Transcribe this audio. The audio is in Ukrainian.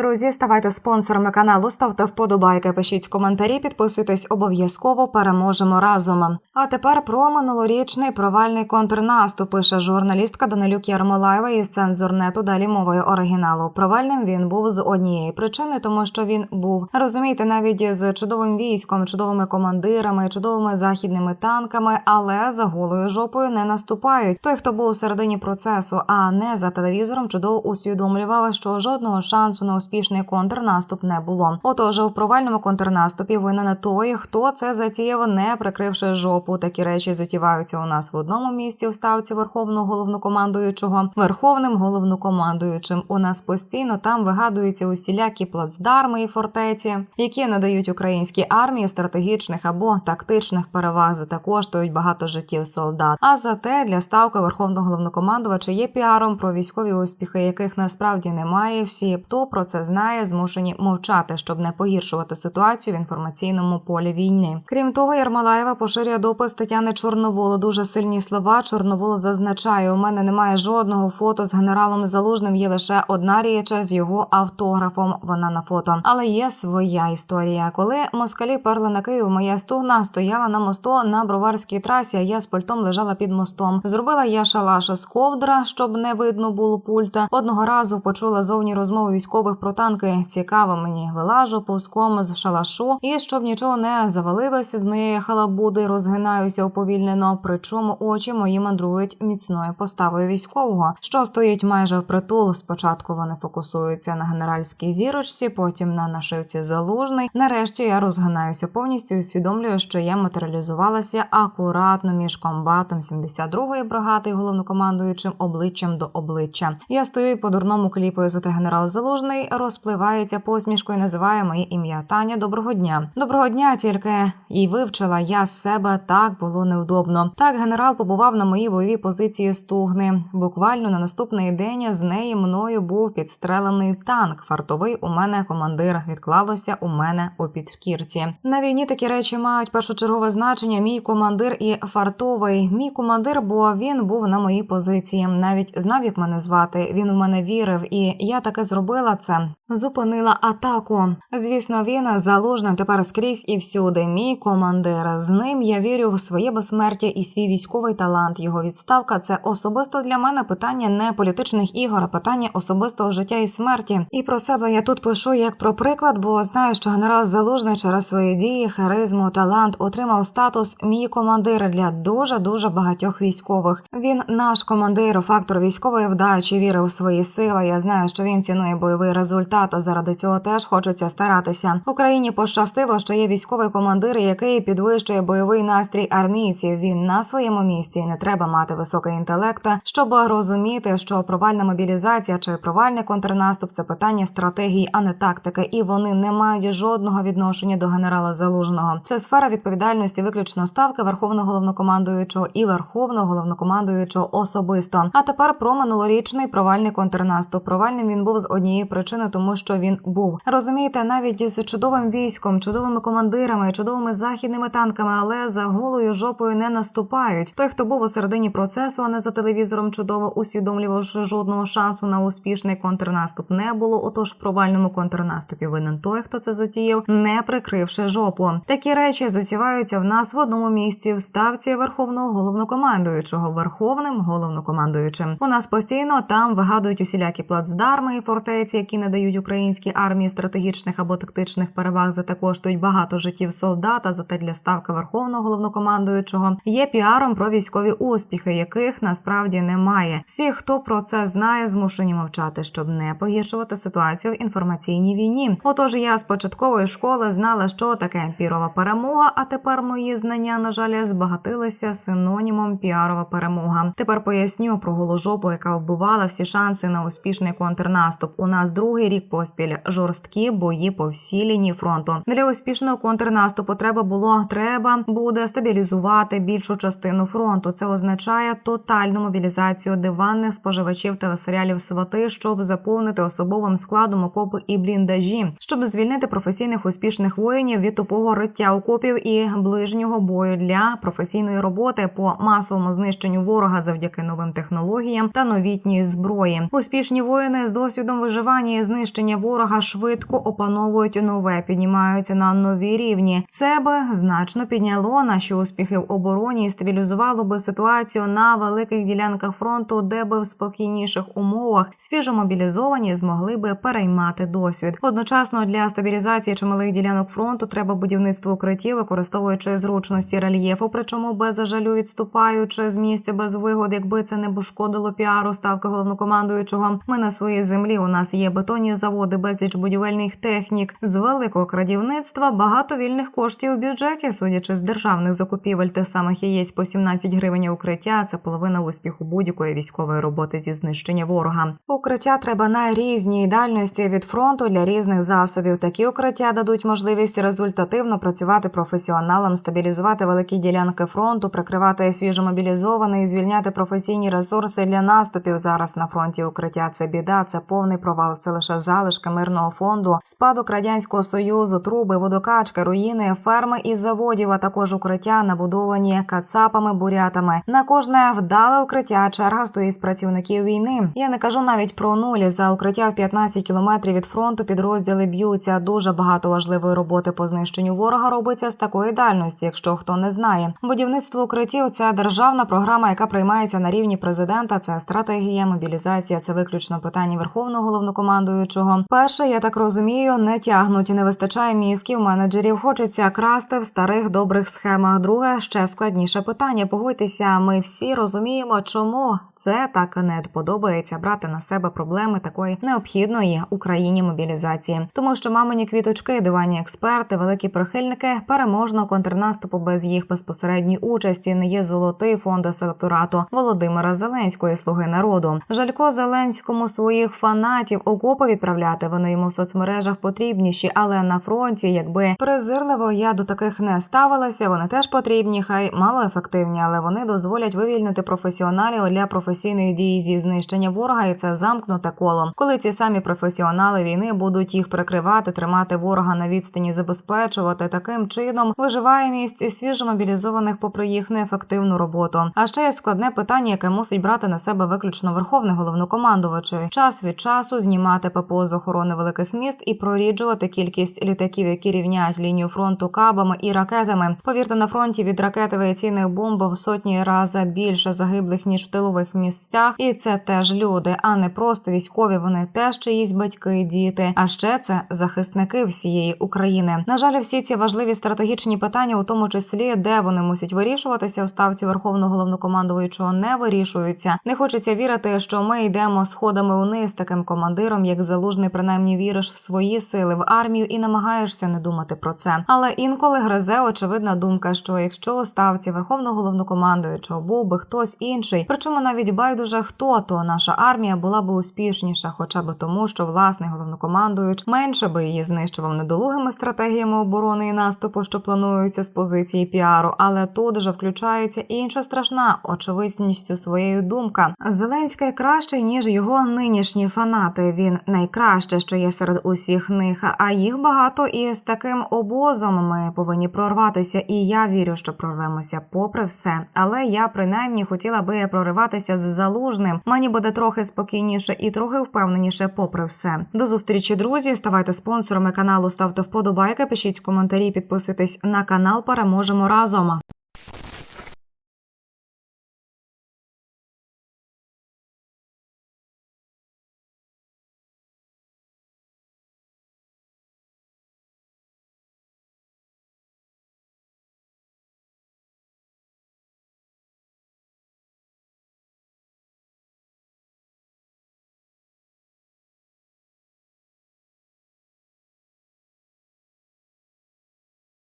Друзі, ставайте спонсорами каналу, ставте вподобайки, пишіть коментарі, підписуйтесь обов'язково. Переможемо разом. А тепер про минулорічний провальний контрнаступ пише журналістка Данилюк Ярмолаєва із цензурнету. Далі мовою оригіналу. Провальним він був з однієї причини, тому що він був розумієте, навіть з чудовим військом, чудовими командирами, чудовими західними танками, але за голою жопою не наступають. Той, хто був у середині процесу, а не за телевізором, чудово усвідомлював, що жодного шансу на успішний контрнаступ не було. Отож, у провальному контрнаступі винен той, хто це затіяв, не прикривши жопу. Такі речі затіваються у нас в одному місці в ставці верховного головнокомандуючого, верховним головнокомандуючим. У нас постійно там вигадуються усілякі плацдарми і фортеці, які надають українській армії стратегічних або тактичних переваг. За те коштують багато життів солдат. А зате для ставки верховного головнокомандувача є піаром про військові успіхи, яких насправді немає. Всі, хто про це знає, змушені мовчати, щоб не погіршувати ситуацію в інформаційному полі війни. Крім того, Ярмолаєва поширює допис Тетяни Чорноволу. Дуже сильні слова. Чорновол зазначає: у мене немає жодного фото з генералом Залужним. Є лише одна річа з його автографом. Вона на фото, але є своя історія. Коли москалі перли на Київ, моя стугна стояла на мосту на броварській трасі. а Я з пультом лежала під мостом. Зробила я шалаша з ковдра, щоб не видно було пульта. Одного разу почула зовні розмови військових про танки. Цікаво мені вилажу повзком з шалашу, і щоб нічого не завалилося з моєї халабуди, розгинаюся уповільнено. Причому очі мої мандрують міцною поставою військового, що стоїть майже впритул. Спочатку вони фокусуються на генеральській зірочці, потім на нашивці залужний. Нарешті я розгинаюся повністю і усвідомлюю, що я матеріалізувалася акуратно між комбатом 72-ї бригади головнокомандуючим обличчям до обличчя. Я стою і по дурному кліпаю, зате генерал Залужний розпливається посмішкою, називає моє ім'я Таня. Доброго дня. Доброго дня, тільки і вивчила я себе так було неудобно. Так генерал побував на моїй бойовій позиції стугни. Буквально на наступний день з неї мною був підстрелений танк. Фартовий у мене командир відклалося у мене у підшкірці. На війні такі речі мають першочергове значення. Мій командир і фартовий. Мій командир, бо він був на моїй позиції. Навіть знав, як мене звати. Він у мене вірив, і я таки зробила це. Зупинила атаку. Звісно, він залужним тепер скрізь і всюди. Мій командир. З ним я вірю в своє безсмертя і свій військовий талант. Його відставка це особисто для мене питання не політичних ігор, а питання особистого життя і смерті. І про себе я тут пишу як про приклад, бо знаю, що генерал Залужний через свої дії, харизму, талант отримав статус мій командир для дуже дуже багатьох військових. Він наш командир, фактор військової вдачі, вірив у свої сили. Я знаю, що він цінує бойовий результат. А Заради цього теж хочеться старатися. Україні пощастило, що є військовий командир, який підвищує бойовий настрій армійців. Він на своєму місці. Не треба мати високий інтелект, щоб розуміти, що провальна мобілізація чи провальний контрнаступ це питання стратегії, а не тактики. І вони не мають жодного відношення до генерала Залужного. Це сфера відповідальності виключно ставки верховного головнокомандуючого і верховного головнокомандуючого особисто. А тепер про минулорічний провальний контрнаступ. Провальним він був з однієї причини, тому що він був розумієте, навіть з чудовим військом, чудовими командирами, чудовими західними танками, але за голою жопою не наступають. Той, хто був у середині процесу, а не за телевізором, чудово усвідомлював, що жодного шансу на успішний контрнаступ не було. Отож, в провальному контрнаступі винен той, хто це затіяв, не прикривши жопу. Такі речі затіваються в нас в одному місці в ставці верховного головнокомандуючого верховним головнокомандуючим. У нас постійно там вигадують усілякі плацдарми і фортеці, які не дають українській армії стратегічних або тактичних переваг. Зате коштують багато життів солдата. Зате для ставки верховного головнокомандуючого є піаром про військові успіхи, яких насправді немає. Всі, хто про це знає, змушені мовчати, щоб не погіршувати ситуацію в інформаційній війні. Отож, я з початкової школи знала, що таке пірова перемога. А тепер мої знання, на жаль, збагатилися синонімом піарова перемога. Тепер поясню про голожопу, яка вбивала всі шанси на успішний контрнаступ. У нас другий рік поспіль жорсткі бої по всій лінії фронту. Для успішного контрнаступу треба було треба буде стабілізувати більшу частину фронту. Це означає тотальну мобілізацію диванних споживачів телесеріалів свати, щоб заповнити особовим складом окопи і бліндажі, щоб звільнити професійних успішних воїнів від тупого риття окопів і ближнього бою для професійної роботи по масовому знищенню ворога завдяки новим технологіям та новітній зброї. Успішні воїни з досвідом виживання і знищення ворога швидко опановують нове, піднімаються на нові рівні. Це би значно підняло наші успіхи в обороні і стабілізувало би ситуацію на великих ділянках фронту, де би в спокійніших умовах свіжомобілізовані змогли би переймати досвід. Одночасно для стабілізації чималих ділянок фронту треба будівництво укриттів, використовуючи зручності рельєфу, причому без жалю відступаючи з місця без вигод, якби це не б шкодило піару ставки головнокомандуючого. Ми на своїй землі. У нас є бетонні заводи, безліч будівельних технік. З великого крадівництва багато вільних коштів у бюджеті, судячи з державних закупівель тих самих яєць по 17 гривень укриття. Це половина успіху будь-якої військової роботи зі знищення ворога. Укриття треба на різній дальності від фронту для різних засобів. Такі укриття дадуть можливість результативно працювати професіоналам, стабілізувати великі ділянки фронту, прикривати свіжомобілізованих, звільняти професійні ресурси для наступів. Зараз на фронті укриття це біда, це повний провал. Це лише залишки мирного фонду, спадок радянського союзу, труби, водокачки, руїни, ферми і заводів, а також укриття набудовані кацапами, бурятами. На кожне вдале укриття черга стоїть з працівників війни. Я не кажу навіть про нулі за укриття в 15 кілометрів від фронту. Підрозділи б'ються. Дуже багато важливої роботи по знищенню ворога робиться з такої дальності. Якщо хто не знає, будівництво укриттів це державна програма, яка приймається на рівні президента. Це стратегія, мобілізація. Це виключно питання верховного головнокомандуючого. Перше, я так розумію, не тягнуть, не вистачає мізків менеджерів. Хочеться красти в старих добрих схемах. Друге, ще складніше питання. Погодьтеся, ми всі розуміємо, чому це так не подобається брати на себе проблеми такої необхідної Україні мобілізації, тому що мамині квіточки, дивані експерти, великі прихильники переможного контрнаступу без їх безпосередньої участі не є золотий фонд електорату Володимира Зеленського і слуги народу. Жалько Зеленському своїх фанатів окопи відправляти. Вони йому в соцмережах потрібніші, але на фронті, якби презирливо я до таких не ставилася. Вони теж потрібні, хай малоефективні, але вони дозволять вивільнити професіоналів для професійних дій зі знищення ворога, і це замкнуте коло. Коли ці самі професіонали війни будуть їх прикривати, тримати ворога на відстані, забезпечувати таким чином виживає місць свіжомобілізованих попри їх неефективну роботу. А ще є складне питання, яке мусить брати на себе виключно верховний головнокомандувач. Час від часу знімати ППО з охорони великих міст і проріджувати кількість літаків, які рівняють лінію фронту кабами і ракетами. Повірте, на фронті від ракет авіаційних бомб в сотні рази більше загиблих ніж в тилових місцях, і це теж люди, а не просто військові. Вони теж чиїсь батьки, діти. А ще це захисники всієї України. На жаль, всі ці важливі стратегічні питання, у тому числі де вони мусять вирішуватися у ставці верховного головнокомандуючого, не вирішуються. Не хочеться вірити, що ми йдемо сходами униз таким командиром, як залужний, принаймні віриш в свої сили в армію і намагаєшся не думати про це. Але інколи гризе очевидна думка, що якщо у ставці верховного головнокомандуючого був би хтось інший, причому навіть байдуже хто, то наша армія була би успішніша, хоча б тому, що власний головнокомандуюч менше би її знищував недолугими стратегіями оборони і наступу, що плануються з позиції піару. Але тут же включається інша страшна очевидністю своєю думка. Зеленський кращий ніж його нинішні фанати. Він найкраще, що є серед усіх них. А їх багато і з таким обозом ми повинні прорватися. І я вірю, що прорвемося попри все. Але я принаймні хотіла би прориватися з залужним. Мені буде трохи спокійніше і трохи впевненіше, попри все. До зустрічі, друзі. Ставайте спонсорами каналу, ставте вподобайки, пишіть коментарі, підписуйтесь на канал. Переможемо разом.